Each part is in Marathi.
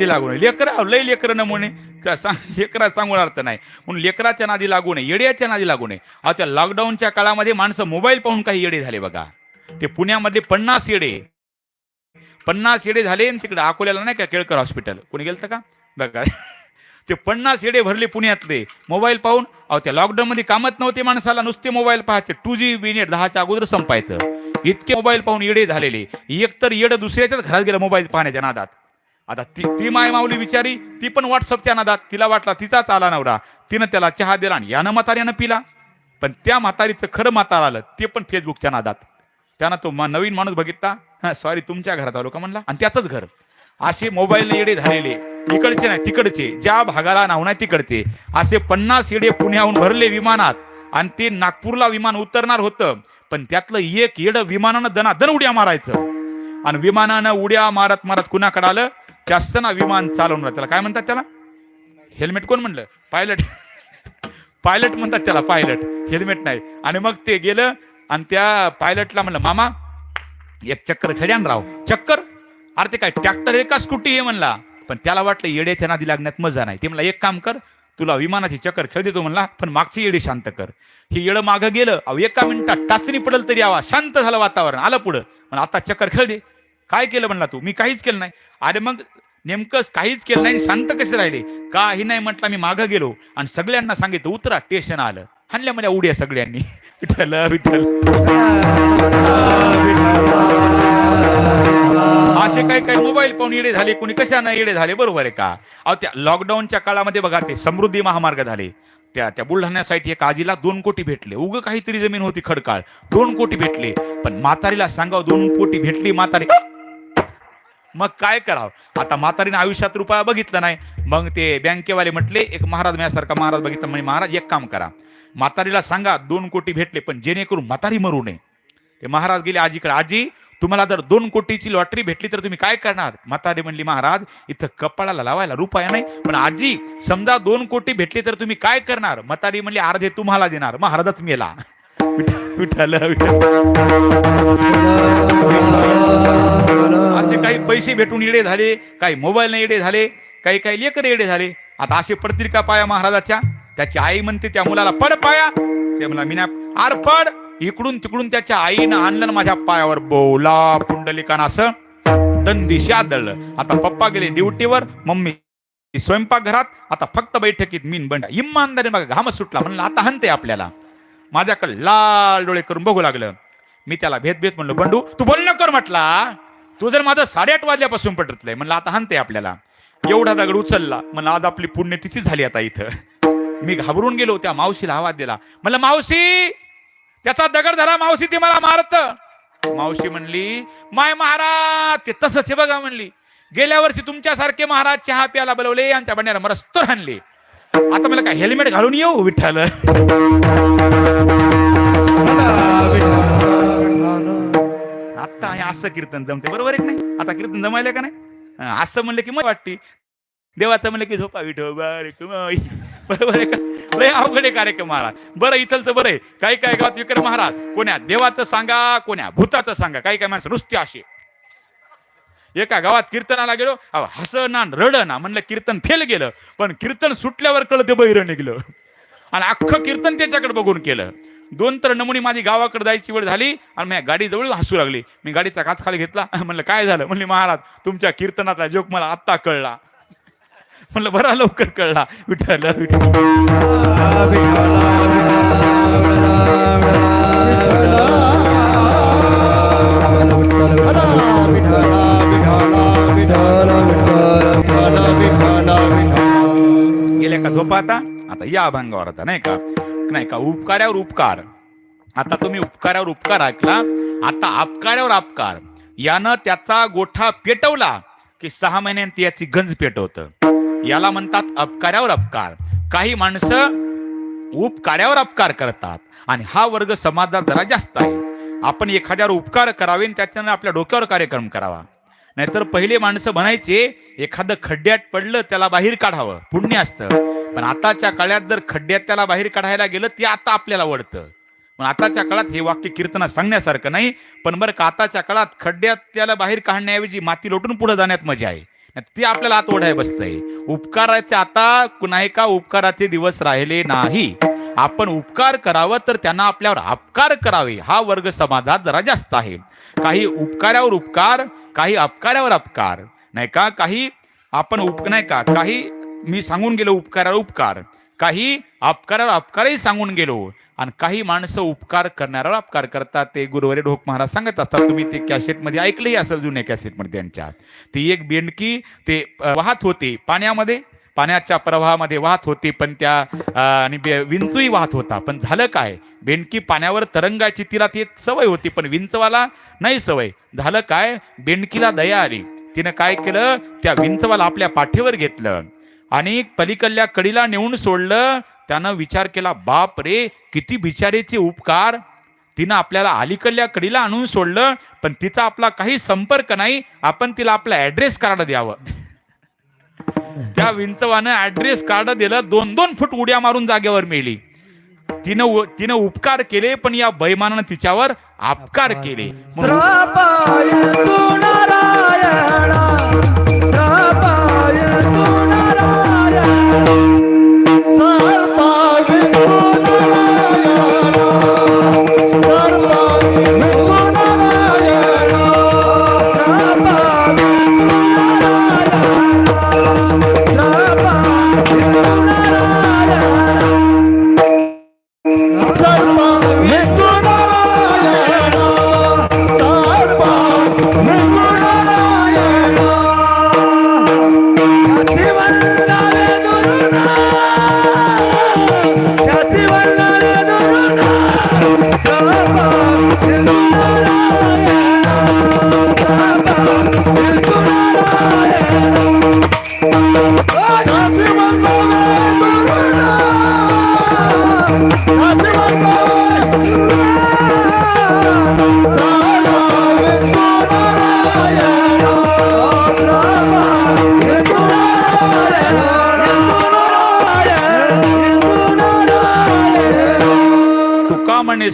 ते लागू नये. लेकर लय लेकरं नमुने. का सांग लेकरा सांगून अर्थ नाही. म्हणून लेकराच्या नादी लागू नये. येड्याच्या नादी लागू नये. अहो त्या लॉकडाऊनच्या काळामध्ये माणसं मोबाईल पाहून काही येडे झाले बघा. ते पुण्यामध्ये पन्नास येडे. पन्नास येडे झाले आणि तिकडे अकोल्याला नाही का केळकर हॉस्पिटल कोणी गेलं का? बघा. ते पन्नास येडे भरले पुण्यातले. मोबाईल पाहून अहो त्या लॉकडाऊनमध्ये कामच नव्हते माणसाला. नुसते मोबाईल पाहायचे. टू जी बी नेट दहाच्या अगोदर संपायचं. इतके मोबाईल पाहून येडे झालेले. एक तर येडं दुसऱ्याच्याच घरात गेलं मोबाईल पाहण्याच्या नादात. आता ती ती माय माऊली विचारी ती पण व्हॉट्सअपच्या नादात तिला वाटला तिचाच आला नवरा. तिनं त्याला चहा दिला आणि यानं म्हाताऱ्यानं पिला. पण त्या म्हातारीचं खरं म्हातार आलं ते पण फेसबुकच्या नादात. त्यानं तो नवीन माणूस बघितला. हा सॉरी तुमच्या घरात आलो का म्हणला? आणि त्याचंच घर. असे मोबाईल येडे झालेले. इकडचे नाही तिकडचे. ज्या भागाला नाव नाही तिकडचे. असे पन्नास येडे पुण्याहून भरले विमानात. आणि ते नागपूरला विमान उतरणार होतं. पण त्यातलं एक येडं विमानानं दनादन उड्या मारायचं. आणि विमानानं उड्या मारत मारत कुणाकडे आलं? ते असताना विमान चालवणार त्याला काय म्हणतात त्याला? हेल्मेट कोण म्हणलं? पायलट. पायलट म्हणतात त्याला पायलट. हेल्मेट नाही. आणि मग ते गेलं आणि त्या पायलटला म्हणलं मामा एक चक्कर खड्यान राव. चक्कर? अरे ते काय ट्रॅक्टर एका का स्कूटी आहे? म्हणला. पण त्याला वाटलं येड्याच्या नादी लागण्यात मजा नाही. ते म्हणला एक काम कर तुला विमानाची चक्कर खेळ देतो म्हणला पण मागची येडी शांत कर. हे येडं मागं गेलं. अहो एका मिनिटात टाचणी पडल तरी यावा शांत झालं वातावरण. आलं पुढं. आता चक्कर खेळ दे. काय केलं म्हणला तू? मी काहीच केलं नाही. अरे मग नेमकं काहीच केलं नाही शांत कसे राहिले? काही नाही म्हटलं मी मागं गेलो आणि सगळ्यांना सांगितलं उतरा स्टेशन आलं. हल्ल्या मला उड्या सगळ्यांनी. विठ्ठल विठ्ठल. असे काही काही मोबाईल पाहून येडे झाले कोणी कशानं येडे झाले बरोबर आहे का? अहो त्या लॉकडाऊनच्या काळामध्ये बघा ते समृद्धी महामार्ग झाले. त्या त्या बुलढाण्यासाठी साईट एक आजीला दोन कोटी भेटले. उग काहीतरी जमीन होती खडकाळ. दोन कोटी भेटले. पण म्हातारीला सांगाव दोन कोटी भेटली म्हातारी. मग काय करावं? आता म्हातारीने आयुष्यात रुपया बघितला नाही. मग ते बँकेवाले म्हटले एक महाराज माझ्यासारखा महाराज बघितला म्हणजे महाराज एक काम करा. म्हातारीला सांगा दोन कोटी भेटले पण जेणेकरून म्हातारी मरू नये. ते महाराज गेले आजीकडे आजी तुम्हाला जर दोन कोटीची लॉटरी भेटली तर तुम्ही काय करणार? म्हातारी म्हणली महाराज इथं कपाळाला लावायला रुपया नाही पण आजी समजा दोन कोटी भेटली तर तुम्ही काय करणार? म्हातारी म्हणली अर्धे तुम्हाला देणार महाराजच मेला. विठ्ठल विठ्ठल. असे काही पैसे भेटून येडे झाले काही मोबाईल येडे झाले काही काही लेकर येडे झाले. आता असे पडतील का पाया महाराजाच्या. त्याची आई म्हणते त्या मुलाला पड पाया. ते म्हणला मी आर पड. इकडून तिकडून त्याच्या आईनं आणलं माझ्या पायावर बोला पुंडलिकान असं. दंदिशी आदळलं आता पप्पा गेले ड्युटीवर मम्मी स्वयंपाकघरात. आता फक्त बैठकीत मीन बंड. इमानदारी बघा घामच सुटला. म्हणलं आता हनते आपल्याला. माझ्याकडे लाल डोळे करून बघू लागलं. मी त्याला भेद भेद म्हणलो बंडू तू बोल कर म्हटला. तू जर माझं साडेआठ वाजल्यापासून पटतलंय म्हणलं आता हनते आपल्याला. एवढा दगड उचलला म्हणलं आज आपली पुण्यतिथी झाली आता इथं. मी घाबरून गेलो त्या मावशीला आवाज दिला. म्हणलं मावशी त्याचा दगड धरा मावशी ती मला मारत. मावशी म्हणली माय महाराज ते तसंच हे बघा म्हणली. गेल्या वर्षी तुमच्यासारखे महाराज चहा प्यायला बोलवले यांच्या बंड्याला मरस्तर हाणले. आता मला काय हेल्मेट घालून येऊ विठ्ठल? आता हे असं कीर्तन जमते बरोबर आहे नाही? आता कीर्तन जमायला का नाही? असं म्हणलं की मला वाटते. देवाचं म्हणलं की झोपा विठो बरे बरोबर आहे का? लय अवघड आहे कार्यक्रम महाराज. बरं इथलचं बरं आहे. काही काही गावात विक्रम महाराज. कोण्या? देवाचं सांगा कोण्या? भूताचं सांगा. काही काही माणसं नुसते असे. एका गावात कीर्तनाला गेलो अहो ना रड ना म्हणलं कीर्तन फेल गेलं पण कीर्तन सुटल्यावर कळतं बहिरं निघलं. आणि अख्खं कीर्तन त्याच्याकडे बघून केलं. दोन तर नमुनी माझी गावाकडे जायची वेळ झाली आणि माझ्या गाडीजवळ हसू लागली. मी गाडीचा काच खाली घेतला. म्हणलं काय झालं? म्हणले महाराज तुमच्या कीर्तनातला जोक मला आत्ता कळला. म्हणलं बरा लवकर कळला. विठ्ठल विठ्ठल. गेल्या का झोपा आता? आता या अभंगावर आता नाही का? नाही का? उपकारावर उपकार. आता तुम्ही उपकारावर उपकार ऐकला. आता अपकारावर अपकार यानं त्याचा गोठा पेटवला की सहा महिन्यांत याची गंज पेटवत. याला म्हणतात अपकारावर अपकार. काही माणसं उपकार्यावर अपकार करतात आणि हा वर्ग समाजात जरा जास्त आहे. आपण एखाद्यावर उपकार करावे आणि त्याच्यानं आपल्या डोक्यावर कार्यक्रम करावा. नाहीतर पहिले माणसं म्हणायचे एखादं खड्ड्यात पडलं त्याला बाहेर काढावं. पुण्य असतं. पण आताच्या काळात जर खड्ड्यात त्याला बाहेर काढायला गेलं ते आता आपल्याला वडतं पण आताच्या काळात हे वाक्य कीर्तना सांगण्यासारखं नाही पण बरं का आताच्या काळात खड्ड्यात त्याला बाहेर काढण्याऐवजी माती लोटून पुढे जाण्यात मजा आहे. ते आपल्याला आत ओढाय बसतंय. उपकाराचे आता नाही का उपकाराचे दिवस राहिले नाही. आपण उपकार करावं तर त्यांना आपल्यावर अपकार करावे. हा वर्ग समाजात जरा जास्त आहे. काही उपकारावर उपकार काही अपकारावर अपकार. नाही का? काही आपण उप नाही का? काही मी सांगून गेलो उपकारावर उपकार. काही अपकारावर अपकारही सांगून गेलो. आणि काही माणसं उपकार करणाऱ्यावर अपकार करतात. ते गुरुवारी ढोक महाराज सांगत असतात तुम्ही ते कॅसेटमध्ये ऐकलंही असेल जुन्या कॅसेटमध्ये त्यांच्या. ती एक बेंडकी ते वाहत होते पाण्यामध्ये पाण्याच्या प्रवाहामध्ये वाहत होती पण त्या आणि विंचूही वाहत होता. पण झालं काय? बेंडकी पाण्यावर तरंगायची तिला ती सवय होती पण विंचवाला नाही सवय. झालं काय? बेंडकीला दया आली. तिनं काय केलं? त्या विंचवाला आपल्या पाठीवर घेतलं. आणि पलीकडल्या कडीला नेऊन सोडलं. त्यानं विचार केला बाप रे किती बिचारेचे उपकार. तिनं आपल्याला अलीकडल्या कडीला आणून सोडलं पण तिचा आपला काही संपर्क नाही. आपण तिला आपला ऍड्रेस कार्ड द्यावं. त्या विंचवानं ऍड्रेस कार्ड दिलं दोन दोन फूट उड्या मारून जागेवर मेली. तिनं तिनं उपकार केले पण या बैमानानं तिच्यावर अपकार केले.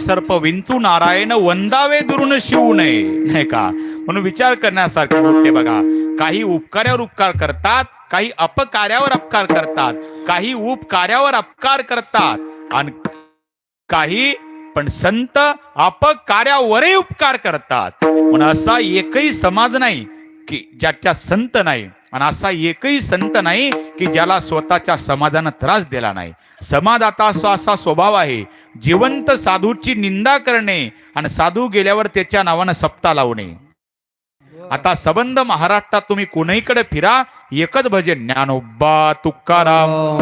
सर्प विंचू नारायण वंदावे दुरून शिवू नये. नाही का? म्हणून विचार करण्यासारखे गोष्ट बघा. काही उपकार्यावर उपकार करतात काही अपकार्यावर अपकार करतात काही उपकार्यावर अपकार करतात आणि काही पण संत अपकार्यावरही उपकार करतात. पण असा एकही समाज नाही की ज्याच्या संत नाही. आणि असा एकही संत नाही की ज्याला स्वतःच्या समाजानं त्रास दिला नाही. समाजाचा असा असा स्वभाव आहे. जिवंत साधूची निंदा करणे आणि साधू गेल्यावर त्याच्या नावानं सप्ता लावणे. आता सबंध महाराष्ट्रात तुम्ही कोणीकडे फिरा एकच भजन ज्ञानोबा तुकाराम.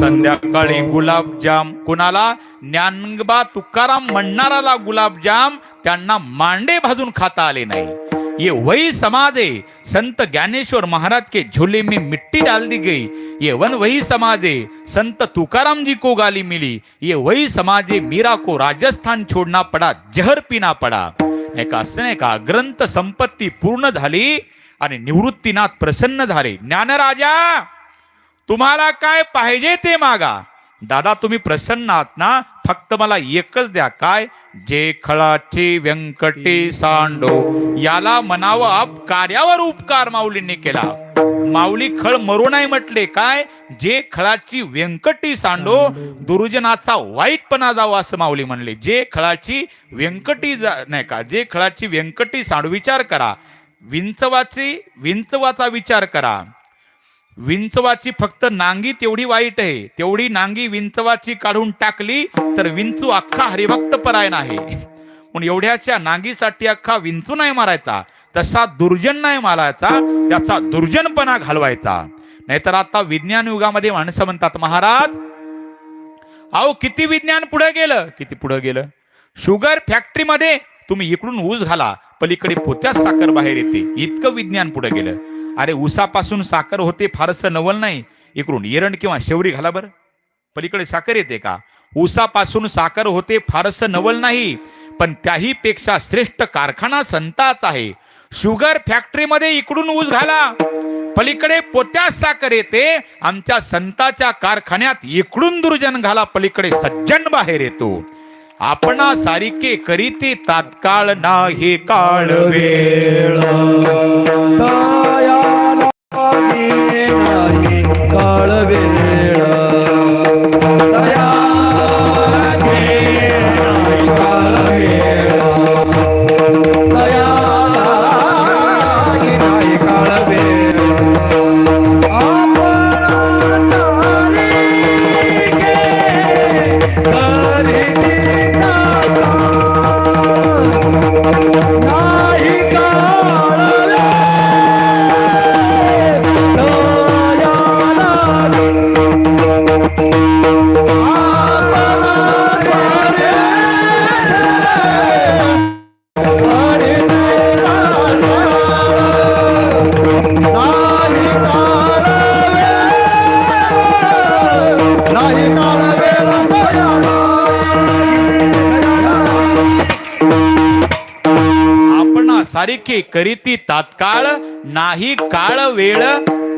संध्याकाळी गुलाबजाम. कुणाला? ज्ञानबा तुकाराम म्हणणाराला गुलाबजाम. त्यांना मांडे भाजून खाता आले नाही. ये वही समाज है। संत ज्ञानेश्वर महाराज के झोले में मिट्टी डाल दी गई। ये वन वही समाज है। संत तुकाराम जी को गाली मिली। ये वही समाज है। मीरा को राजस्थान छोड़ना पड़ा जहर पीना पड़ा। नाही का असं नाही का ग्रंथ संपत्ती पूर्ण झाली आणि निवृत्तीनाथ प्रसन्न झाले. ज्ञानराजा तुम्हाला काय पाहिजे ते मागा. दादा तुम्ही प्रसन्न आहात ना? फक्त मला एकच द्या. काय? जे खळाचे व्यंकटे सांडो. याला म्हणावं आप कार्यावर उपकार माऊलींनी केला. माऊली खळ मरू नाही म्हटले. काय? जे खळाची व्यंकटी सांडो दुर्जनाचा वाईटपणा जावं असं माऊली म्हणले. जे खळाची व्यंकटी नाही का? जे खळाची व्यंकटी सांडो विचार करा. विंचवाची विंचवाचा विचार करा. विंचवाची फक्त नांगी तेवढी वाईट आहे. तेवढी नांगी विंचवाची काढून टाकली तर विंचू अख्खा हरिभक्त परायण आहे. पण एवढ्याच्या नांगीसाठी अख्खा विंचू नाही मारायचा. तसा दुर्जन नाही मारायचा. त्याचा दुर्जनपणा घालवायचा. नाहीतर आता विज्ञान युगामध्ये माणसं म्हणतात महाराज अहो किती विज्ञान पुढे गेलं? किती पुढे गेलं? शुगर फॅक्टरीमध्ये तुम्ही इकडून ऊस घाला पलीकडे पोत्याच साखर बाहेर येते. इतकं विज्ञान पुढे गेलं. अरे ऊसापासून साखर होते फारसं नवल नाही. इकडून एरण किंवा शेवरी घाला बरं. पलीकडे साखर येते का? ऊसापासून साखर होते फारसं नवल नाही पण त्याही पेक्षा श्रेष्ठ कारखाना संतात आहे. शुगर फॅक्टरीमध्ये इकडून ऊस घाला. पलीकडे पोत्यास साखर येते आमच्या संताच्या कारखान्यात इकडून दुर्जन घाला पलीकडे सज्जन बाहेर येतो. आपणा सारिके करीते तात्काळ नाही काळ वेळ. काळ वेळ. நான் सारिखे करीती तात्काळ नाही काळ वेळ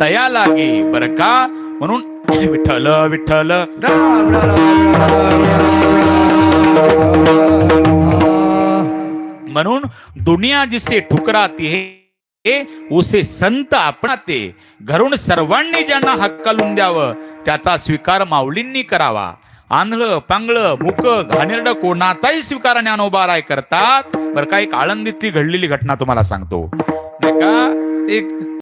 तया लागे. बर का? म्हणून विठ्ठल विठ्ठल. म्हणून दुनिया जिसे ठुकराती हे उसे संत आपणाते घरून सर्वांनी ज्यांना हक्कालून द्यावं त्याचा स्वीकार माऊलींनी करावा. आंधळ पांगळ मुक घाणेरड कोणाचाही स्वीकार ज्ञानोबा राय करतात. बरं का एक आळंदीतली घडलेली घटना तुम्हाला सांगतो. नाही का? एक